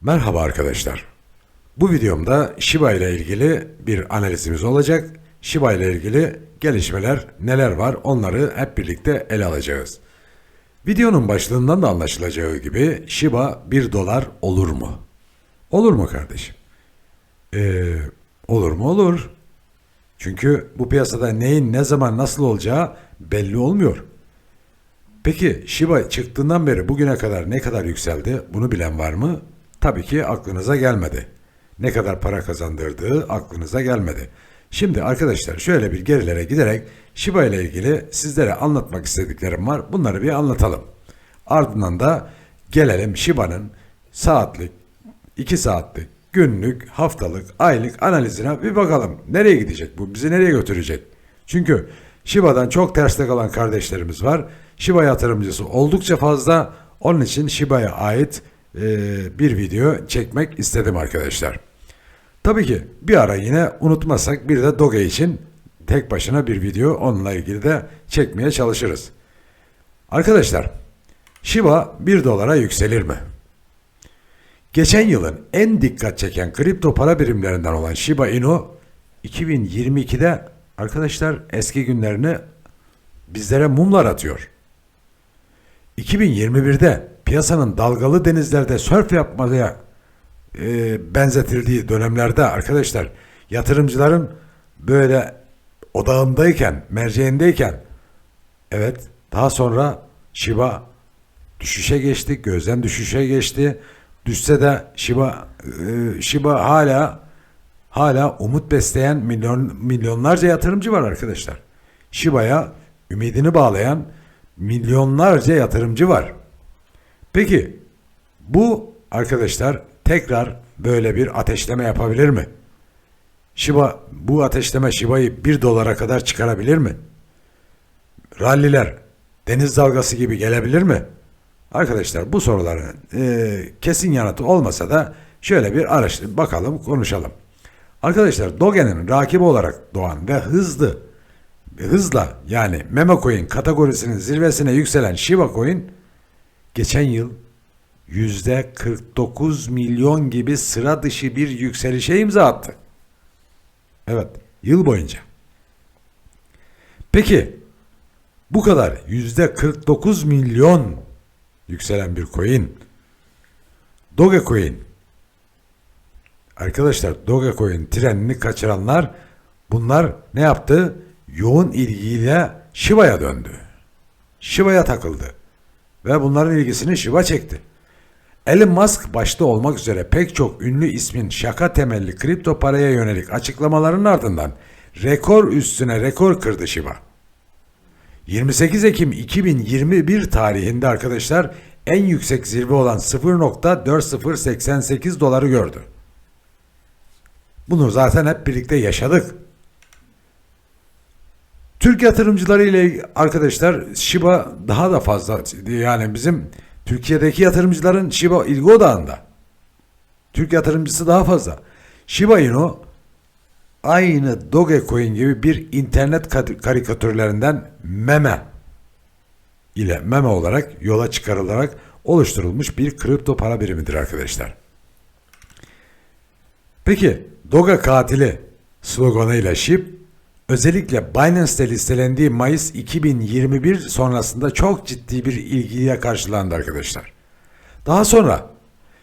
Merhaba arkadaşlar. Bu videomda Shiba ile ilgili bir analizimiz olacak. Shiba ile ilgili gelişmeler neler var onları hep birlikte ele alacağız. Videonun başlığından da anlaşılacağı gibi Shiba 1 dolar olur mu? Olur mu kardeşim? Ee, olur mu? Olur. Çünkü bu piyasada neyin ne zaman nasıl olacağı belli olmuyor. Peki Shiba çıktığından beri bugüne kadar ne kadar yükseldi? Bunu bilen var mı? Tabii ki aklınıza gelmedi. Ne kadar para kazandırdığı aklınıza gelmedi. Şimdi arkadaşlar şöyle bir gerilere giderek Shiba ile ilgili sizlere anlatmak istediklerim var. Bunları bir anlatalım. Ardından da gelelim Shiba'nın saatlik, 2 saatlik, günlük, haftalık, aylık analizine bir bakalım. Nereye gidecek bu? Bizi nereye götürecek? Çünkü Shiba'dan çok terste kalan kardeşlerimiz var. Shiba yatırımcısı oldukça fazla. Onun için Shiba'ya ait e, bir video çekmek istedim arkadaşlar. Tabii ki bir ara yine unutmazsak bir de Doge için tek başına bir video onunla ilgili de çekmeye çalışırız. Arkadaşlar Shiba 1 dolara yükselir mi? Geçen yılın en dikkat çeken kripto para birimlerinden olan Shiba Inu 2022'de arkadaşlar eski günlerini bizlere mumlar atıyor. 2021'de piyasanın dalgalı denizlerde sörf yapmaya e, benzetildiği dönemlerde arkadaşlar yatırımcıların böyle odağındayken, merceğindeyken evet daha sonra Shiba düşüşe geçti, gözden düşüşe geçti. Düşse de Shiba e, Shiba hala hala umut besleyen milyon milyonlarca yatırımcı var arkadaşlar. Shiba'ya ümidini bağlayan milyonlarca yatırımcı var. Peki bu arkadaşlar tekrar böyle bir ateşleme yapabilir mi? Shiba bu ateşleme Shiba'yı 1 dolara kadar çıkarabilir mi? Ralliler deniz dalgası gibi gelebilir mi? Arkadaşlar bu soruların e, kesin yanıtı olmasa da şöyle bir araştır bakalım konuşalım. Arkadaşlar Doge'nin rakibi olarak doğan ve hızlı hızla yani meme coin kategorisinin zirvesine yükselen Shiba Coin geçen yıl yüzde 49 milyon gibi sıra dışı bir yükselişe imza attı. Evet, yıl boyunca. Peki, bu kadar yüzde 49 milyon yükselen bir coin, Dogecoin. Arkadaşlar Dogecoin trenini kaçıranlar bunlar ne yaptı? Yoğun ilgiyle Shiba'ya döndü. Shiba'ya takıldı. Ve bunların ilgisini Shiba çekti. Elon Musk başta olmak üzere pek çok ünlü ismin şaka temelli kripto paraya yönelik açıklamalarının ardından rekor üstüne rekor kırdı Shiba. 28 Ekim 2021 tarihinde arkadaşlar en yüksek zirve olan 0.4088 doları gördü. Bunu zaten hep birlikte yaşadık. Türk yatırımcıları ile arkadaşlar Shiba daha da fazla yani bizim Türkiye'deki yatırımcıların Shiba ilgi odağında. Türk yatırımcısı daha fazla. Shiba Inu aynı Dogecoin gibi bir internet karikatürlerinden meme ile meme olarak yola çıkarılarak oluşturulmuş bir kripto para birimidir arkadaşlar. Peki Doge katili sloganıyla SHIB özellikle Binance'te listelendiği Mayıs 2021 sonrasında çok ciddi bir ilgiye karşılandı arkadaşlar. Daha sonra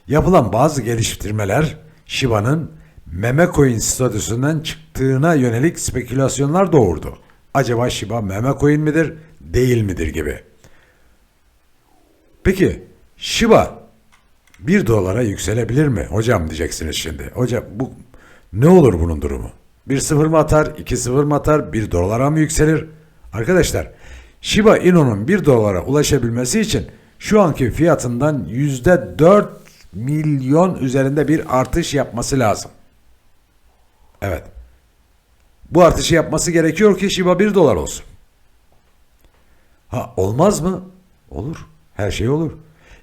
yapılan bazı geliştirmeler Shiba'nın meme coin statüsünden çıktığına yönelik spekülasyonlar doğurdu. Acaba Shiba meme coin midir, değil midir gibi. Peki Shiba 1 dolara yükselebilir mi? Hocam diyeceksiniz şimdi. Hocam bu ne olur bunun durumu? 1-0 mı atar, 2-0 mı atar, 1 dolara mı yükselir? Arkadaşlar Shiba Inu'nun 1 dolara ulaşabilmesi için şu anki fiyatından %4 milyon üzerinde bir artış yapması lazım. Evet. Bu artışı yapması gerekiyor ki Shiba 1 dolar olsun. Ha olmaz mı? Olur. Her şey olur.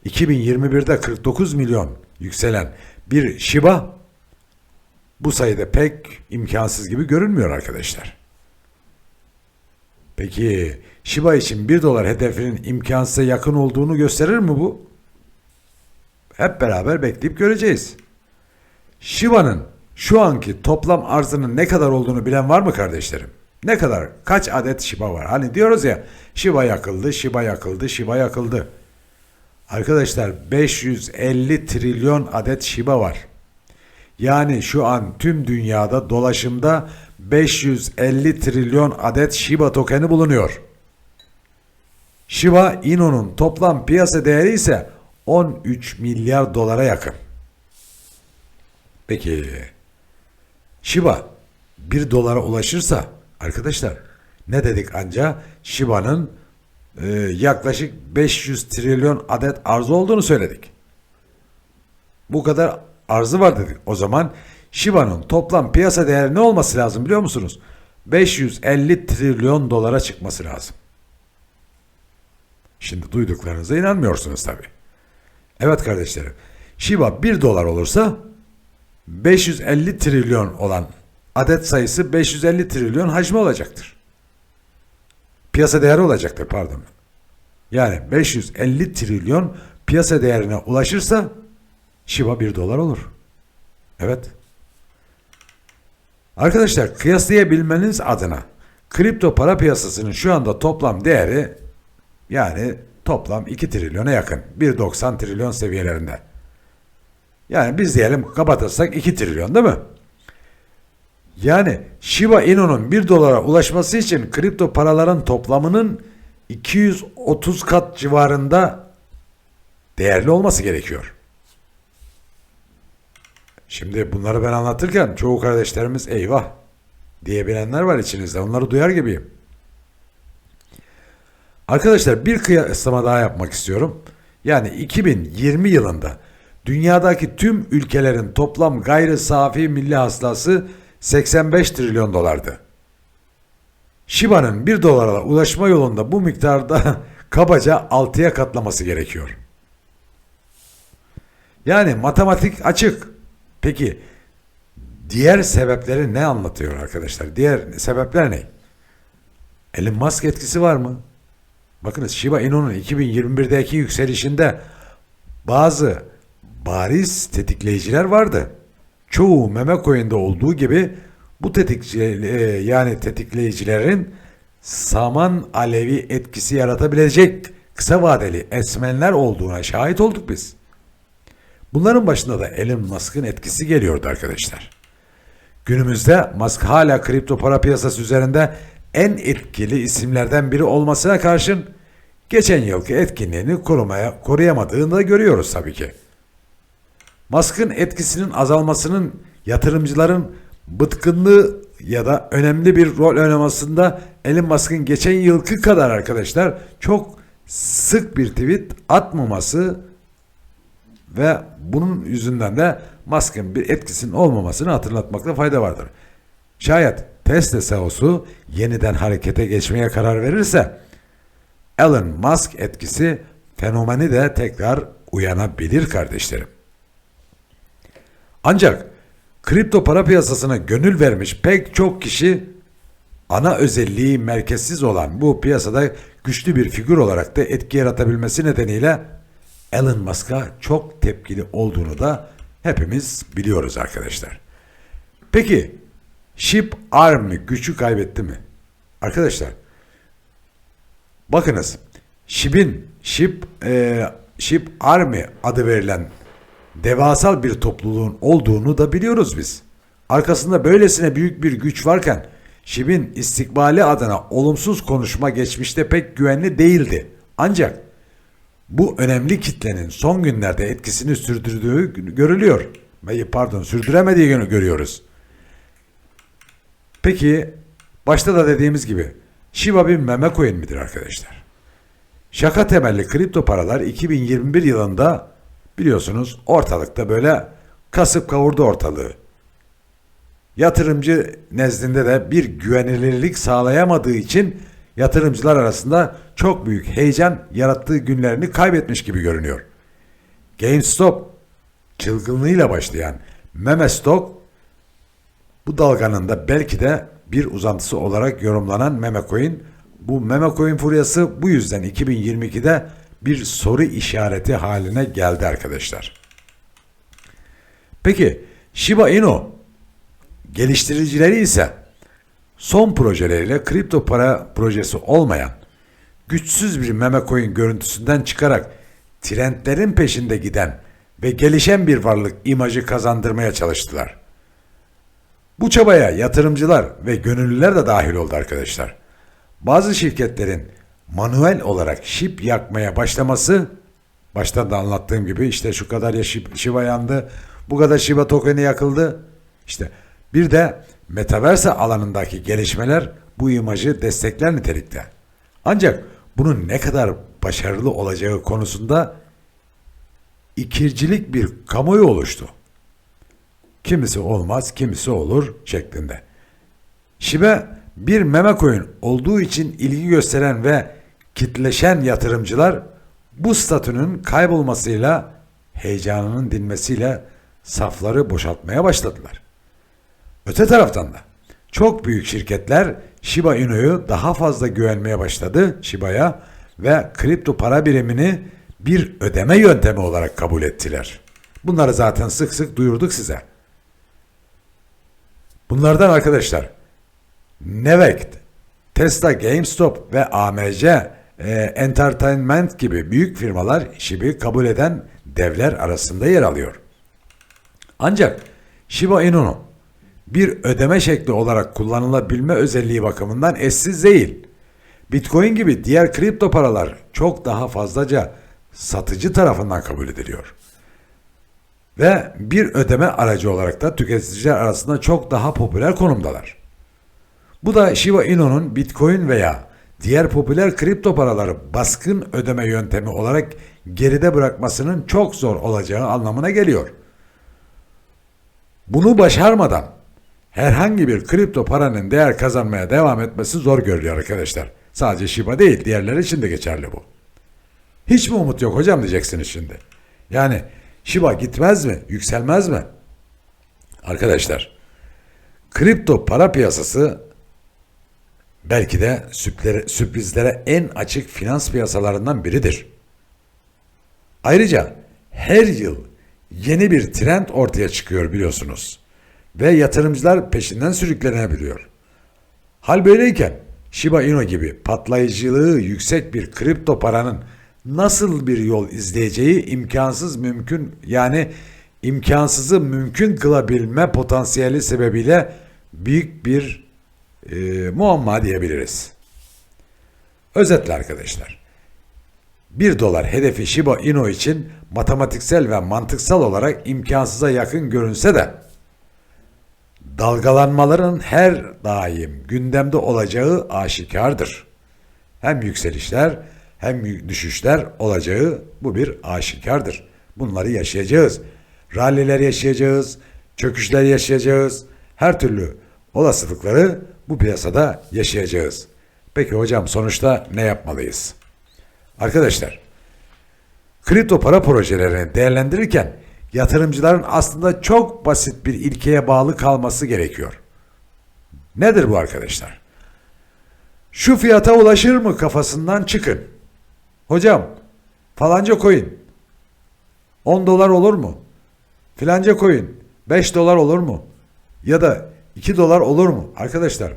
2021'de 49 milyon yükselen bir Shiba bu sayıda pek imkansız gibi görünmüyor arkadaşlar. Peki Shiba için 1 dolar hedefinin imkansıza yakın olduğunu gösterir mi bu? Hep beraber bekleyip göreceğiz. Shiba'nın şu anki toplam arzının ne kadar olduğunu bilen var mı kardeşlerim? Ne kadar? Kaç adet Shiba var? Hani diyoruz ya Shiba yakıldı, Shiba yakıldı, Shiba yakıldı. Arkadaşlar 550 trilyon adet Shiba var. Yani şu an tüm dünyada dolaşımda 550 trilyon adet Shiba tokeni bulunuyor. Shiba Inu'nun toplam piyasa değeri ise 13 milyar dolara yakın. Peki Shiba 1 dolara ulaşırsa arkadaşlar ne dedik anca Shiba'nın e, yaklaşık 500 trilyon adet arzı olduğunu söyledik. Bu kadar arzı var dedik. O zaman Shiba'nın toplam piyasa değeri ne olması lazım biliyor musunuz? 550 trilyon dolara çıkması lazım. Şimdi duyduklarınıza inanmıyorsunuz tabi. Evet kardeşlerim. Shiba 1 dolar olursa 550 trilyon olan adet sayısı 550 trilyon hacmi olacaktır. Piyasa değeri olacaktır pardon. Yani 550 trilyon piyasa değerine ulaşırsa Shiba 1 dolar olur. Evet. Arkadaşlar kıyaslayabilmeniz adına kripto para piyasasının şu anda toplam değeri yani toplam 2 trilyona yakın. 1.90 trilyon seviyelerinde. Yani biz diyelim kapatırsak 2 trilyon değil mi? Yani Shiba Inu'nun 1 dolara ulaşması için kripto paraların toplamının 230 kat civarında değerli olması gerekiyor. Şimdi bunları ben anlatırken çoğu kardeşlerimiz eyvah diyebilenler var içinizde. Onları duyar gibiyim. Arkadaşlar bir kıyaslama daha yapmak istiyorum. Yani 2020 yılında dünyadaki tüm ülkelerin toplam gayri safi milli hasılası 85 trilyon dolardı. Shiba'nın 1 dolara ulaşma yolunda bu miktarda kabaca 6'ya katlaması gerekiyor. Yani matematik açık. Peki diğer sebepleri ne anlatıyor arkadaşlar? Diğer sebepler ne? Elon Musk etkisi var mı? Bakınız Shiba Inu'nun 2021'deki yükselişinde bazı bariz tetikleyiciler vardı. Çoğu meme coin'de olduğu gibi bu tetikçi yani tetikleyicilerin saman alevi etkisi yaratabilecek kısa vadeli esmenler olduğuna şahit olduk biz. Bunların başında da Elon Musk'ın etkisi geliyordu arkadaşlar. Günümüzde Musk hala kripto para piyasası üzerinde en etkili isimlerden biri olmasına karşın geçen yılki etkinliğini korumaya, koruyamadığını da görüyoruz tabii ki. Musk'ın etkisinin azalmasının yatırımcıların bıtkınlığı ya da önemli bir rol oynamasında Elon Musk'ın geçen yılki kadar arkadaşlar çok sık bir tweet atmaması ve bunun yüzünden de Musk'ın bir etkisinin olmamasını hatırlatmakta fayda vardır. Şayet Tesla CEO'su yeniden harekete geçmeye karar verirse Elon Musk etkisi fenomeni de tekrar uyanabilir kardeşlerim. Ancak kripto para piyasasına gönül vermiş pek çok kişi ana özelliği merkezsiz olan bu piyasada güçlü bir figür olarak da etki yaratabilmesi nedeniyle Elon Musk'a çok tepkili olduğunu da hepimiz biliyoruz arkadaşlar. Peki Ship Army gücü kaybetti mi? Arkadaşlar bakınız Ship'in Ship, e, Ship Army adı verilen devasal bir topluluğun olduğunu da biliyoruz biz. Arkasında böylesine büyük bir güç varken Ship'in istikbali adına olumsuz konuşma geçmişte pek güvenli değildi. Ancak bu önemli kitlenin son günlerde etkisini sürdürdüğü görülüyor. Pardon sürdüremediğini görüyoruz. Peki başta da dediğimiz gibi Shiba bir meme coin midir arkadaşlar? Şaka temelli kripto paralar 2021 yılında biliyorsunuz ortalıkta böyle kasıp kavurdu ortalığı. Yatırımcı nezdinde de bir güvenilirlik sağlayamadığı için yatırımcılar arasında çok büyük heyecan yarattığı günlerini kaybetmiş gibi görünüyor. GameStop çılgınlığıyla başlayan meme stock bu dalganın da belki de bir uzantısı olarak yorumlanan meme coin bu meme coin furyası bu yüzden 2022'de bir soru işareti haline geldi arkadaşlar. Peki Shiba Inu geliştiricileri ise son projeleriyle kripto para projesi olmayan güçsüz bir meme coin görüntüsünden çıkarak trendlerin peşinde giden ve gelişen bir varlık imajı kazandırmaya çalıştılar. Bu çabaya yatırımcılar ve gönüllüler de dahil oldu arkadaşlar. Bazı şirketlerin manuel olarak şip yakmaya başlaması başta da anlattığım gibi işte şu kadar ya Shib- Shiba yandı, bu kadar Shiba tokeni yakıldı. İşte bir de metaverse alanındaki gelişmeler bu imajı destekler nitelikte. Ancak bunun ne kadar başarılı olacağı konusunda ikircilik bir kamuoyu oluştu. Kimisi olmaz, kimisi olur şeklinde. Şibe bir meme coin olduğu için ilgi gösteren ve kitleşen yatırımcılar bu statünün kaybolmasıyla heyecanının dinmesiyle safları boşaltmaya başladılar. Öte taraftan da çok büyük şirketler Shiba Inu'yu daha fazla güvenmeye başladı Shiba'ya ve kripto para birimini bir ödeme yöntemi olarak kabul ettiler. Bunları zaten sık sık duyurduk size. Bunlardan arkadaşlar Nevect, Tesla, GameStop ve AMC e, Entertainment gibi büyük firmalar Shiba'yı kabul eden devler arasında yer alıyor. Ancak Shiba Inu'nun bir ödeme şekli olarak kullanılabilme özelliği bakımından eşsiz değil. Bitcoin gibi diğer kripto paralar çok daha fazlaca satıcı tarafından kabul ediliyor. Ve bir ödeme aracı olarak da tüketiciler arasında çok daha popüler konumdalar. Bu da Shiba Inu'nun Bitcoin veya diğer popüler kripto paraları baskın ödeme yöntemi olarak geride bırakmasının çok zor olacağı anlamına geliyor. Bunu başarmadan herhangi bir kripto paranın değer kazanmaya devam etmesi zor görülüyor arkadaşlar. Sadece Shiba değil, diğerleri için de geçerli bu. Hiç mi umut yok hocam diyeceksiniz şimdi. Yani Shiba gitmez mi, yükselmez mi? Arkadaşlar, kripto para piyasası belki de sürprizlere en açık finans piyasalarından biridir. Ayrıca her yıl yeni bir trend ortaya çıkıyor biliyorsunuz. Ve yatırımcılar peşinden sürüklenebiliyor. Hal böyleyken Shiba Inu gibi patlayıcılığı yüksek bir kripto paranın nasıl bir yol izleyeceği imkansız mümkün yani imkansızı mümkün kılabilme potansiyeli sebebiyle büyük bir e, muamma diyebiliriz. Özetle arkadaşlar. 1 dolar hedefi Shiba Inu için matematiksel ve mantıksal olarak imkansıza yakın görünse de dalgalanmaların her daim gündemde olacağı aşikardır. Hem yükselişler hem düşüşler olacağı bu bir aşikardır. Bunları yaşayacağız. Ralliler yaşayacağız, çöküşler yaşayacağız. Her türlü olasılıkları bu piyasada yaşayacağız. Peki hocam sonuçta ne yapmalıyız? Arkadaşlar, kripto para projelerini değerlendirirken yatırımcıların aslında çok basit bir ilkeye bağlı kalması gerekiyor. Nedir bu arkadaşlar? Şu fiyata ulaşır mı kafasından çıkın. Hocam falanca coin 10 dolar olur mu? Filanca coin 5 dolar olur mu? Ya da 2 dolar olur mu? Arkadaşlar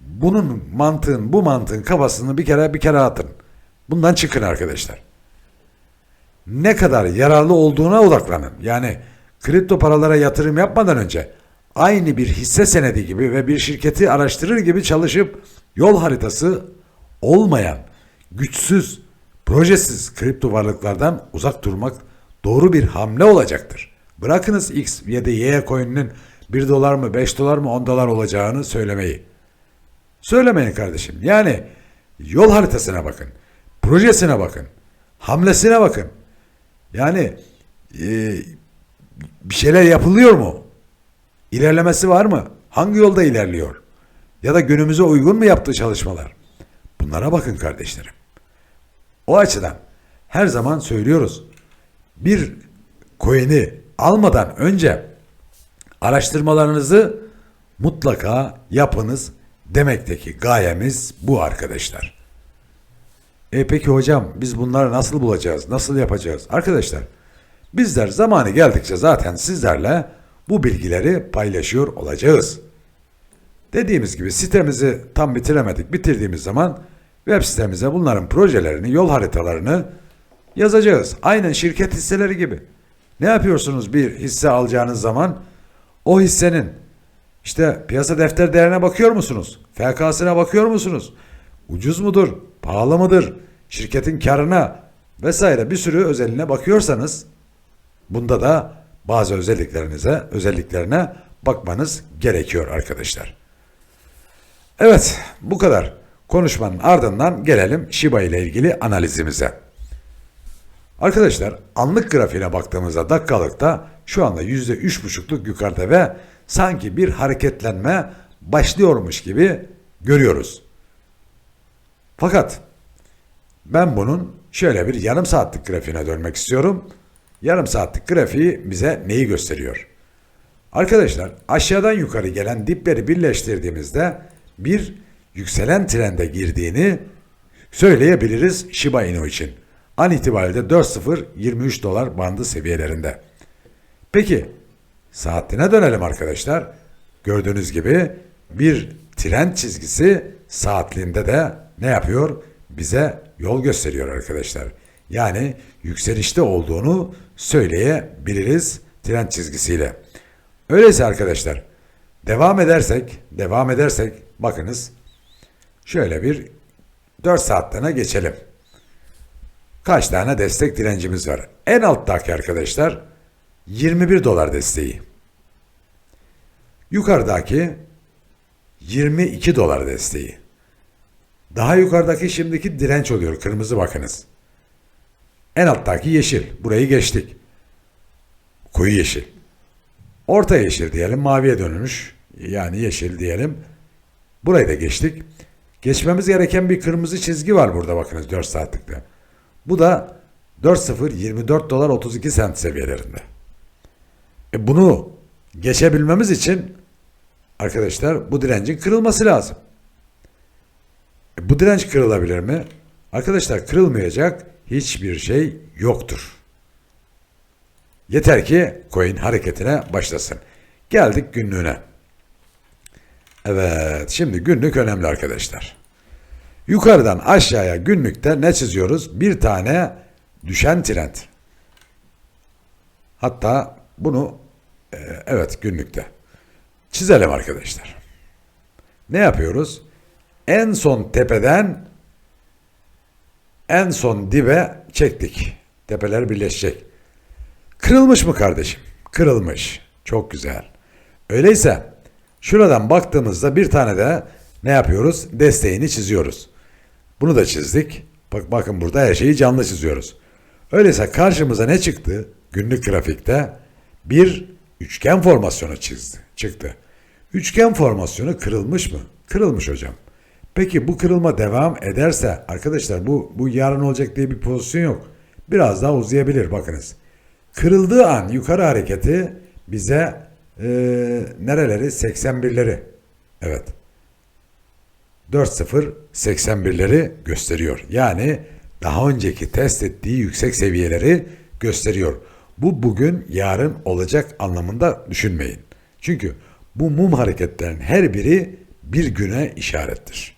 bunun mantığın bu mantığın kafasını bir kere bir kere atın. Bundan çıkın arkadaşlar ne kadar yararlı olduğuna odaklanın. Yani kripto paralara yatırım yapmadan önce aynı bir hisse senedi gibi ve bir şirketi araştırır gibi çalışıp yol haritası olmayan, güçsüz, projesiz kripto varlıklardan uzak durmak doğru bir hamle olacaktır. Bırakınız X ya da Y coin'inin 1 dolar mı, 5 dolar mı, 10 dolar olacağını söylemeyi. Söylemeyin kardeşim. Yani yol haritasına bakın. Projesine bakın. Hamlesine bakın. Yani e, bir şeyler yapılıyor mu? İlerlemesi var mı? Hangi yolda ilerliyor? Ya da günümüze uygun mu yaptığı çalışmalar? Bunlara bakın kardeşlerim. O açıdan her zaman söylüyoruz. Bir coin'i almadan önce araştırmalarınızı mutlaka yapınız. demekteki gayemiz bu arkadaşlar. E peki hocam biz bunları nasıl bulacağız? Nasıl yapacağız? Arkadaşlar bizler zamanı geldikçe zaten sizlerle bu bilgileri paylaşıyor olacağız. Dediğimiz gibi sitemizi tam bitiremedik. Bitirdiğimiz zaman web sitemize bunların projelerini, yol haritalarını yazacağız. Aynen şirket hisseleri gibi. Ne yapıyorsunuz bir hisse alacağınız zaman? O hissenin işte piyasa defter değerine bakıyor musunuz? FK'sine bakıyor musunuz? Ucuz mudur? Pahalı mıdır? Şirketin karına vesaire bir sürü özelliğine bakıyorsanız bunda da bazı özelliklerinize, özelliklerine bakmanız gerekiyor arkadaşlar. Evet, bu kadar. Konuşmanın ardından gelelim Shiba ile ilgili analizimize. Arkadaşlar anlık grafiğine baktığımızda dakikalıkta şu anda yüzde üç buçukluk yukarıda ve sanki bir hareketlenme başlıyormuş gibi görüyoruz. Fakat ben bunun şöyle bir yarım saatlik grafiğine dönmek istiyorum. Yarım saatlik grafiği bize neyi gösteriyor? Arkadaşlar aşağıdan yukarı gelen dipleri birleştirdiğimizde bir yükselen trende girdiğini söyleyebiliriz Shiba Inu için. An itibariyle 4.023 dolar bandı seviyelerinde. Peki saatine dönelim arkadaşlar. Gördüğünüz gibi bir trend çizgisi saatliğinde de ne yapıyor? Bize yol gösteriyor arkadaşlar. Yani yükselişte olduğunu söyleyebiliriz trend çizgisiyle. Öyleyse arkadaşlar devam edersek, devam edersek bakınız şöyle bir 4 saatlığına geçelim. Kaç tane destek direncimiz var? En alttaki arkadaşlar 21 dolar desteği. Yukarıdaki 22 dolar desteği. Daha yukarıdaki şimdiki direnç oluyor. Kırmızı bakınız. En alttaki yeşil. Burayı geçtik. Koyu yeşil. Orta yeşil diyelim. Maviye dönmüş. Yani yeşil diyelim. Burayı da geçtik. Geçmemiz gereken bir kırmızı çizgi var burada bakınız 4 saatlikte. Bu da 4.024 dolar 32 sent seviyelerinde. E bunu geçebilmemiz için arkadaşlar bu direncin kırılması lazım. E bu direnç kırılabilir mi? Arkadaşlar kırılmayacak hiçbir şey yoktur. Yeter ki coin hareketine başlasın. Geldik günlüğüne. Evet, şimdi günlük önemli arkadaşlar. Yukarıdan aşağıya günlükte ne çiziyoruz? Bir tane düşen trend. Hatta bunu e, evet günlükte çizelim arkadaşlar. Ne yapıyoruz? En son tepeden en son dibe çektik. Tepeler birleşecek. Kırılmış mı kardeşim? Kırılmış. Çok güzel. Öyleyse şuradan baktığımızda bir tane de ne yapıyoruz? Desteğini çiziyoruz. Bunu da çizdik. Bak bakın burada her şeyi canlı çiziyoruz. Öyleyse karşımıza ne çıktı? Günlük grafikte bir üçgen formasyonu çizdi. Çıktı. Üçgen formasyonu kırılmış mı? Kırılmış hocam. Peki bu kırılma devam ederse arkadaşlar bu bu yarın olacak diye bir pozisyon yok. Biraz daha uzayabilir bakınız. Kırıldığı an yukarı hareketi bize e, nereleri? 81'leri. Evet. 4.081'leri gösteriyor. Yani daha önceki test ettiği yüksek seviyeleri gösteriyor. Bu bugün yarın olacak anlamında düşünmeyin. Çünkü bu mum hareketlerin her biri bir güne işarettir.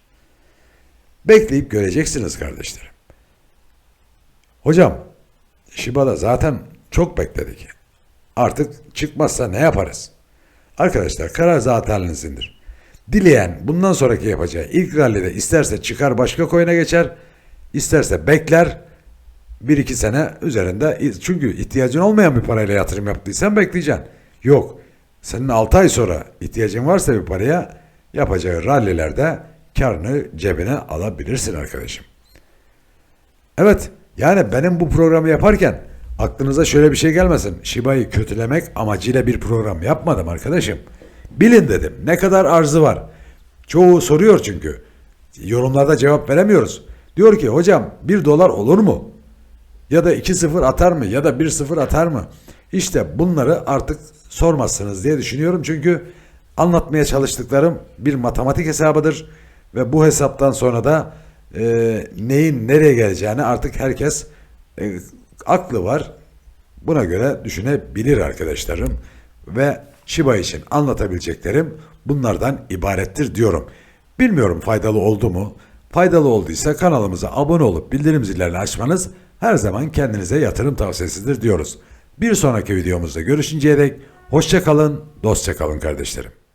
Bekleyip göreceksiniz kardeşlerim. Hocam, Shiba'da zaten çok bekledik. Artık çıkmazsa ne yaparız? Arkadaşlar karar zaten elinizdedir. Dileyen bundan sonraki yapacağı ilk rallide isterse çıkar başka coin'e geçer, isterse bekler bir iki sene üzerinde çünkü ihtiyacın olmayan bir parayla yatırım yaptıysan bekleyeceksin. Yok. Senin 6 ay sonra ihtiyacın varsa bir paraya yapacağı rallilerde karını cebine alabilirsin arkadaşım. Evet yani benim bu programı yaparken aklınıza şöyle bir şey gelmesin. Shiba'yı kötülemek amacıyla bir program yapmadım arkadaşım. Bilin dedim. Ne kadar arzı var? Çoğu soruyor çünkü. Yorumlarda cevap veremiyoruz. Diyor ki hocam 1 dolar olur mu? Ya da 2-0 atar mı? Ya da 1-0 atar mı? İşte bunları artık sormazsınız diye düşünüyorum. Çünkü Anlatmaya çalıştıklarım bir matematik hesabıdır ve bu hesaptan sonra da e, neyin nereye geleceğini artık herkes e, aklı var. Buna göre düşünebilir arkadaşlarım ve Shiba için anlatabileceklerim bunlardan ibarettir diyorum. Bilmiyorum faydalı oldu mu? Faydalı olduysa kanalımıza abone olup bildirim zillerini açmanız her zaman kendinize yatırım tavsiyesidir diyoruz. Bir sonraki videomuzda görüşünceye dek hoşça kalın, dostça kalın kardeşlerim.